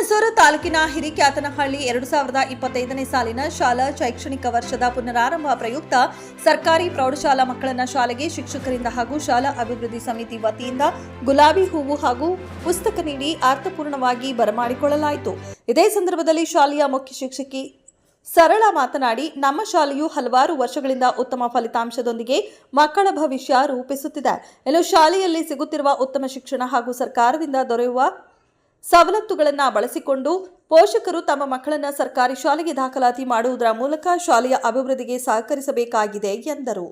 ಹುಣಸೂರು ತಾಲೂಕಿನ ಹಿರಿಕ್ಯಾತನಹಳ್ಳಿ ಎರಡು ಸಾವಿರದ ಇಪ್ಪತ್ತೈದನೇ ಸಾಲಿನ ಶಾಲಾ ಶೈಕ್ಷಣಿಕ ವರ್ಷದ ಪುನರಾರಂಭ ಪ್ರಯುಕ್ತ ಸರ್ಕಾರಿ ಪ್ರೌಢಶಾಲಾ ಮಕ್ಕಳನ್ನ ಶಾಲೆಗೆ ಶಿಕ್ಷಕರಿಂದ ಹಾಗೂ ಶಾಲಾ ಅಭಿವೃದ್ಧಿ ಸಮಿತಿ ವತಿಯಿಂದ ಗುಲಾಬಿ ಹೂವು ಹಾಗೂ ಪುಸ್ತಕ ನೀಡಿ ಅರ್ಥಪೂರ್ಣವಾಗಿ ಬರಮಾಡಿಕೊಳ್ಳಲಾಯಿತು. ಇದೇ ಸಂದರ್ಭದಲ್ಲಿ ಶಾಲೆಯ ಮುಖ್ಯ ಶಿಕ್ಷಕಿ ಸರಳ ಮಾತನಾಡಿ, ನಮ್ಮ ಶಾಲೆಯು ಹಲವಾರು ವರ್ಷಗಳಿಂದ ಉತ್ತಮ ಫಲಿತಾಂಶದೊಂದಿಗೆ ಮಕ್ಕಳ ಭವಿಷ್ಯ ರೂಪಿಸುತ್ತಿದೆ. ಇನ್ನು ಶಾಲೆಯಲ್ಲಿ ಸಿಗುತ್ತಿರುವ ಉತ್ತಮ ಶಿಕ್ಷಣ ಹಾಗೂ ಸರ್ಕಾರದಿಂದ ದೊರೆಯುವ ಸವಲತ್ತುಗಳನ್ನು ಬಳಸಿಕೊಂಡು ಪೋಷಕರು ತಮ್ಮ ಮಕ್ಕಳನ್ನು ಸರ್ಕಾರಿ ಶಾಲೆಗೆ ದಾಖಲಾತಿ ಮಾಡುವುದರ ಮೂಲಕ ಶಾಲೆಯ ಅಭಿವೃದ್ಧಿಗೆ ಸಹಕರಿಸಬೇಕಾಗಿದೆ ಎಂದರು.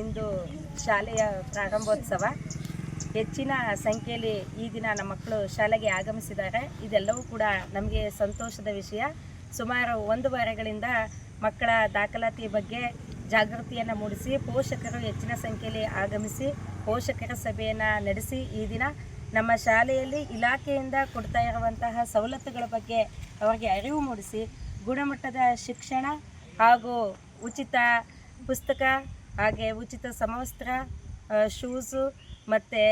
ಇಂದು ಶಾಲೆಯ ಪ್ರಾರಂಭೋತ್ಸವ. ಹೆಚ್ಚಿನ ಸಂಖ್ಯೆಯಲ್ಲಿ ಈ ದಿನ ನಮ್ಮ ಮಕ್ಕಳು ಶಾಲೆಗೆ ಆಗಮಿಸಿದ್ದಾರೆ. ಇದೆಲ್ಲವೂ ಕೂಡ ನಮಗೆ ಸಂತೋಷದ ವಿಷಯ. ಸುಮಾರು ಒಂದು ವಾರಗಳಿಂದ ಮಕ್ಕಳ ದಾಖಲಾತಿ ಬಗ್ಗೆ ಜಾಗೃತಿಯನ್ನು ಮೂಡಿಸಿ, ಪೋಷಕರು ಹೆಚ್ಚಿನ ಸಂಖ್ಯೆಯಲ್ಲಿ ಆಗಮಿಸಿ, ಪೋಷಕರ ಸಭೆಯನ್ನು ನಡೆಸಿ ಈ ದಿನ ನಮ್ಮ ಶಾಲೆಯಲ್ಲಿ ಇಲಾಖೆಯಿಂದ ಕೊಡ್ತಾ ಇರುವಂತಹ ಸವಲತ್ತುಗಳ ಬಗ್ಗೆ ಅವರಿಗೆ ಅರಿವು ಮೂಡಿಸಿ, ಗುಣಮಟ್ಟದ ಶಿಕ್ಷಣ ಹಾಗೂ ಉಚಿತ ಪುಸ್ತಕ ಹಾಗೆ ಉಚಿತ ಸಮವಸ್ತ್ರ ಶೂಸು ಮತ್ತು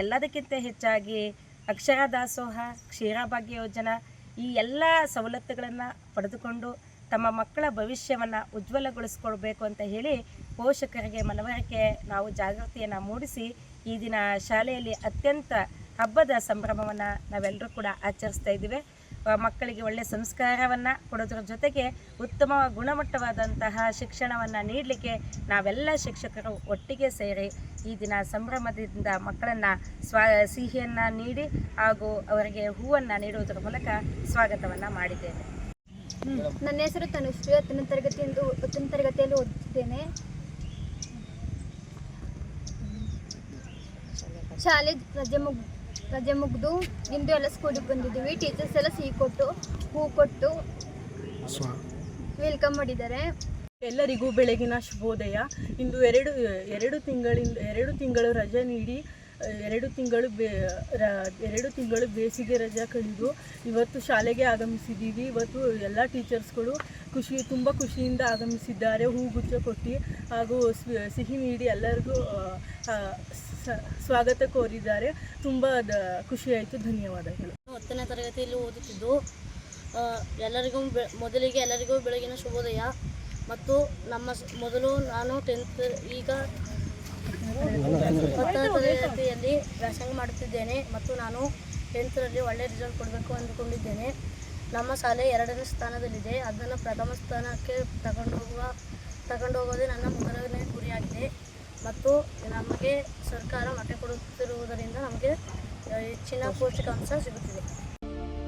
ಎಲ್ಲದಕ್ಕಿಂತ ಹೆಚ್ಚಾಗಿ ಅಕ್ಷರ ದಾಸೋಹ ಕ್ಷೀರಭಾಗ್ಯ ಯೋಜನಾ ಈ ಎಲ್ಲ ಸವಲತ್ತುಗಳನ್ನು ಪಡೆದುಕೊಂಡು ತಮ್ಮ ಮಕ್ಕಳ ಭವಿಷ್ಯವನ್ನು ಉಜ್ವಲಗೊಳಿಸ್ಕೊಳ್ಬೇಕು ಅಂತ ಹೇಳಿ ಪೋಷಕರಿಗೆ ಮನವರಿಕೆ ನಾವು ಜಾಗೃತಿಯನ್ನು ಮೂಡಿಸಿ ಈ ದಿನ ಶಾಲೆಯಲ್ಲಿ ಅತ್ಯಂತ ಹಬ್ಬದ ಸಂಭ್ರಮವನ್ನು ನಾವೆಲ್ಲರೂ ಕೂಡ ಆಚರಿಸ್ತಾ ಇದ್ದೀವಿ. ಮಕ್ಕಳಿಗೆ ಒಳ್ಳೆಯ ಸಂಸ್ಕಾರವನ್ನು ಕೊಡೋದ್ರ ಜೊತೆಗೆ ಉತ್ತಮ ಗುಣಮಟ್ಟವಾದಂತಹ ಶಿಕ್ಷಣವನ್ನು ನೀಡಲಿಕ್ಕೆ ನಾವೆಲ್ಲ ಶಿಕ್ಷಕರು ಒಟ್ಟಿಗೆ ಸೇರಿ ಈ ದಿನ ಸಂಭ್ರಮದಿಂದ ಮಕ್ಕಳನ್ನು ಸ್ವಾ, ಸಿಹಿಯನ್ನು ನೀಡಿ ಹಾಗೂ ಅವರಿಗೆ ಹೂವನ್ನು ನೀಡುವುದರ ಮೂಲಕ ಸ್ವಾಗತವನ್ನು ಮಾಡಿದ್ದೇವೆ ನನ್ನ ಹೆಸರು ತನುಶ್ರೀ, ಹತ್ತನೇ ತರಗತಿಯಿಂದ, ಹತ್ತನೇ ತರಗತಿಯಲ್ಲಿ ಓದುತ್ತಿದ್ದೇನೆ ಶಾಲೆ ರಜೆ ಮುಗ್ ರಜೆ ಮುಗಿದು ಇಂದು ಎಲ್ಲ ಸ್ಕೂಲಿಗೆ ಬಂದಿದ್ದೀವಿ. ಟೀಚರ್ಸ್ ಎಲ್ಲ ಸಿಹಿ ಕೊಟ್ಟು ಹೂ ಕೊಟ್ಟು ವೆಲ್ಕಮ್ ಮಾಡಿದ್ದಾರೆ. ಎಲ್ಲರಿಗೂ ಬೆಳಗಿನ ಶುಭೋದಯ. ಇಂದು ಎರಡು ಎರಡು ತಿಂಗಳಿಂದ ಎರಡು ತಿಂಗಳು ರಜೆ ನೀಡಿ ಎರಡು ತಿಂಗಳು ಬೇ ಎರಡು ತಿಂಗಳು ಬೇಸಿಗೆ ರಜಾ ಕಳೆದು ಇವತ್ತು ಶಾಲೆಗೆ ಆಗಮಿಸಿದ್ದೀವಿ. ಇವತ್ತು ಎಲ್ಲ ಟೀಚರ್ಸ್ಗಳು ಖುಷಿ, ತುಂಬ ಖುಷಿಯಿಂದ ಆಗಮಿಸಿದ್ದಾರೆ. ಹೂಗುಚ್ಚ ಕೊಟ್ಟು ಹಾಗೂ ಸಿಹಿ ನೀಡಿ ಎಲ್ಲರಿಗೂ ಸ್ವಾಗತ ಕೋರಿದ್ದಾರೆ. ತುಂಬ ಖುಷಿಯಾಯಿತು ಧನ್ಯವಾದಗಳು. ಹತ್ತನೇ ತರಗತಿಯಲ್ಲಿ ಓದುತ್ತಿದ್ದು ಎಲ್ಲರಿಗೂ ಬೆ, ಮೊದಲಿಗೆ ಎಲ್ಲರಿಗೂ ಬೆಳಗಿನ ಶುಭೋದಯ. ಮತ್ತು ನಮ್ಮ ಮೊದಲು ನಾನು ಟೆಂತ್, ಈಗ ಹತ್ತನೇ ವ್ಯಾಸಂಗ ಮಾಡುತ್ತಿದ್ದೇನೆ ಮತ್ತು ನಾನು ಟೆಂತ್ರಲ್ಲಿ ಒಳ್ಳೆಯ ರಿಸಲ್ಟ್ ಕೊಡಬೇಕು ಅಂದುಕೊಂಡಿದ್ದೇನೆ. ನಮ್ಮ ಶಾಲೆ ಎರಡನೇ ಸ್ಥಾನದಲ್ಲಿದೆ. ಅದನ್ನು ಪ್ರಥಮ ಸ್ಥಾನಕ್ಕೆ ತಗೊಂಡೋಗುವ, ತಗೊಂಡೋಗೋದೇ ನನ್ನ ಮೊದಲನೇ ಗುರಿಯಾಗಿದೆ. ಮತ್ತು ನಮಗೆ ಸರ್ಕಾರ ಮೊಟ್ಟೆ ಕೊಡುತ್ತಿರುವುದರಿಂದ ನಮಗೆ ಹೆಚ್ಚಿನ ಪೌಷ್ಟಿಕಾಂಶ ಸಿಗುತ್ತಿದೆ.